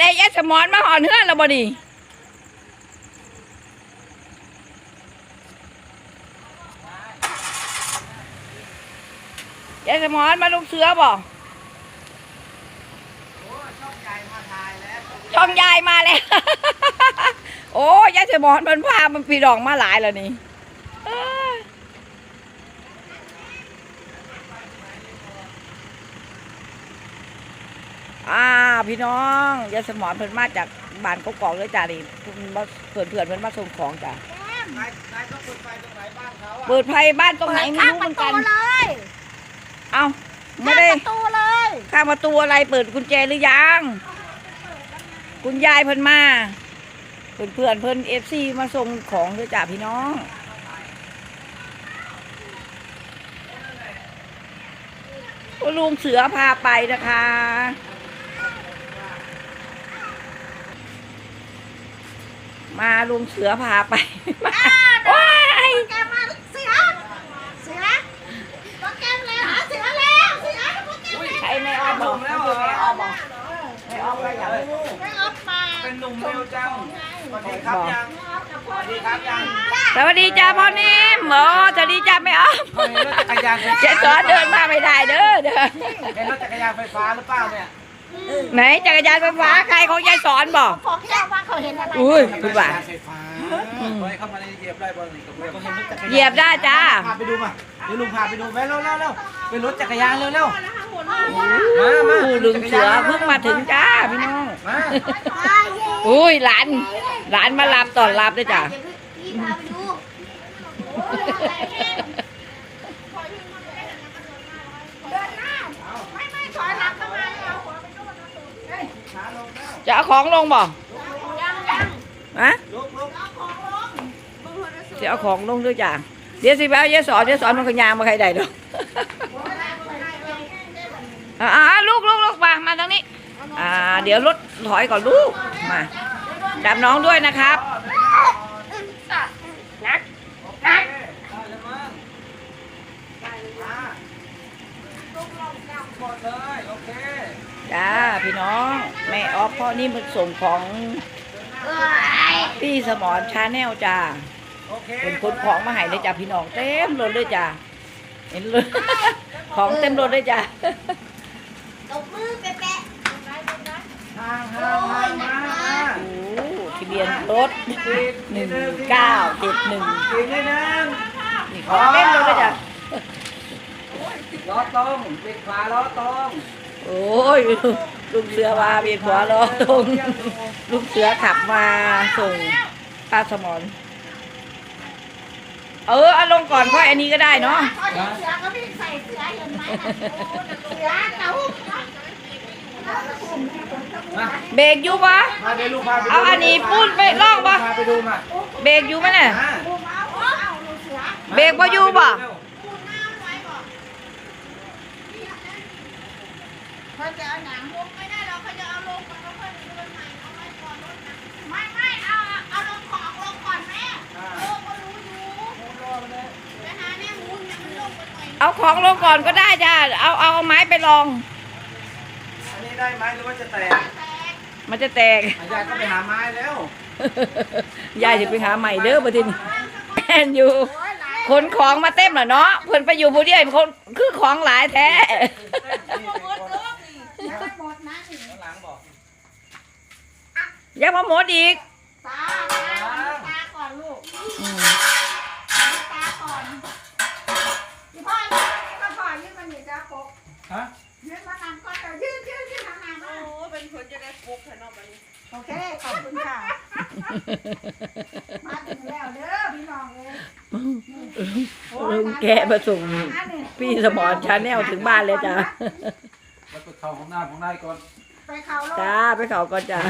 ได้ยายสมอนมาหอนเฮือนแล้วบ่นี่ยายสมอนมาลูกเสือบ่ช่องยายมาแล้ว โอ้ยายสมอนมันพามันปีดองมาหลายแล้วนี่เอ้ยอ่า พี่น้องยายสมอนเพิ่นมาจากบ้านกกอกเลยจ้านี่เพิ่นมาเพื่อนเพื่อนๆเพิ่นมาส่งของจ้ะนายนายต้องเปิดไฟตรงไหนบ้านเขาอะเปิดไฟบ้านตรงไหนไม่รู้เหมือนกันเลยเอ้าไม่ข้างได้ประตูเลยข้างประตูอะไรเปิดกุญแจหรือยังคุณยายเพิ่นมาเพื่อนเพื่อนๆเพิ่นเอฟซีมาส่งของด้วยจ้าพี่น้องลุงเสือพาไปนะคะ มา ลุงเสือพาไปมาว้ายแกมาเสือเสือโปรแกรมเลยหาเสือแล้วเสือโปรแกรมเลยใครไม่ออมบอกไม่ออมบอกไม่ออมก็อยากไม่รู้ไม่ออฟมาเป็นหนุ่มเร็วจังสวัสดีครับยังสวัสดีครับยังสวัสดีจ้าพ่อนิ่มโอ้สวัสดีจ้าไม่ออมเห็นรถจักรยานไฟเจ๊สอนเดินมาไม่ได้เด้อเด้อเห็นรถจักรยานไฟฟ้าหรือเปล่าเนี่ย ไหนจักรยานไฟฟ้าใครของยายสอนบอกบอกแค่ว่าเขาเห็นอะไรอุ้ยคุณว่าจักรยนไฟฟ้าเฮ้ยเข้ามาในเหยียบได้บอลนี่กับเพื่อนเห็นรถจักรยานเหยียบได้จ้าพาไปดูมาเดี๋ยวลุงพาไปดูไปเร็วเร็วเร็วเป็นรถจักรยานเร็วเร็วมามาผู้ลุงเสือเพิ่งมาถึงจ้าพี่น้องมาอุ้ยหลานหลานมารับตอนรับด้วยจ้า พี่พาไปดูเดินหน้าไม่ไม่ถอยหลังเข้ามาเลยเอาหัวไปนู่นนะ ขาลงแล้ว จะเอา ของลงบอกยังยังฮะลุกลุกเอาของลงจะเอาของลงด้วยจ้าเดี๋ยวสิไปเอายายสอนยายสอนมันก็ยางมาใครได้ดอกอ่าลูกลูกลูกมามาตรงนี้อ่าเดี๋ยวรถถอยก่อนลูกมาดับน้องด้วยนะครับนักนักได้แล้วมั้งมาหมดเลยโอเค จ้าพี่น้องแม่ออฟพ่อนี่มันส่งของพี่สมอนชาแนลจ้าโอเคเป็นคนของมาให้เลยจ้าพี่น้องเต็มรถเลยจ้าเห็นเลยของเต็มรถเลยจ้าตบมือแปะแปะห่างห่างห่างมามาโอ้ทะเบียนรถติดหนึ่งเก้าเจ็ดหนึ่งติดนิดนึงนี่ของเต็มรถเลยจ้าล้อตรงปิดฝาล้อตรง โอ้ยลูกเสือมาเบียดหัวรอตรงลูกเสือขับมาส่งป้าสมอนเออเอาลงก่อนค่อยอันนี้ก็ได้เนาะพอเห็นเสือก็ไม่ใส่เสือเห็นไหมเสือเต่ามาเบรกอยู่ปะมาเดี๋ยวลูกพาไปดูเอาอันนี้ปุ้นไปลอกปะพาไปดูมาเบรกอยู่ไหมเนี่ยมาบูมเอาเอาลูกเสือเบรกบ่อยู่บ่เขาจะเอาหนังลงไม่ได้เราเขาจะเอาลงก่อนแล้วค่อยไปดูใหม่เอาไว้ก่อนรถนะไม่ไม่เอาเอาลงของลงก่อนแม่เออก็รู้อยู่ไปหาแม่หมูเนี่ยมันลงไปหน่อย เอาของลงก่อนก็ได้จ้าเอาเอาไม้ไปลอง อันนี้ได้ไหมหรือว่าจะแตกแตกมันจะแตก อาจารย์ก็ไปหาไม้แล้วยายจะไปหาใหม่เด้อประทินแอนอยู่โอ้ยหลายขนของมาเต็มแล้วเนาะเพิ่นไปอยู่ผู้เดียวคนคือของหลายแท้หมดรอบนี่ยังไม่หมดนะนี่ข้างหลังบอกอยังมาหมดอีก ตาตาก่อนตาก่อนลูก อืม ตาก่อนพี่พ่อยืนก็พ่อยืนมันอยู่จ้าปก ฮะ ยืนมานำก็จะยืนยืนยืนทางไหนมา โอ้เป็น คนจะได้ฟุกแค่นอกบัดนี้โอเค ขอบคุณค่ะ มาถึงแล้วเด้อพี่น้องเลยลุงแกะมาส่งพี่สมอนชาแนลถึงบ้านเลยจ้าแล้วไปเข้าของหน้าของนายก่อน ไปเขาโลก จ้าไปเขาก่อนจ้า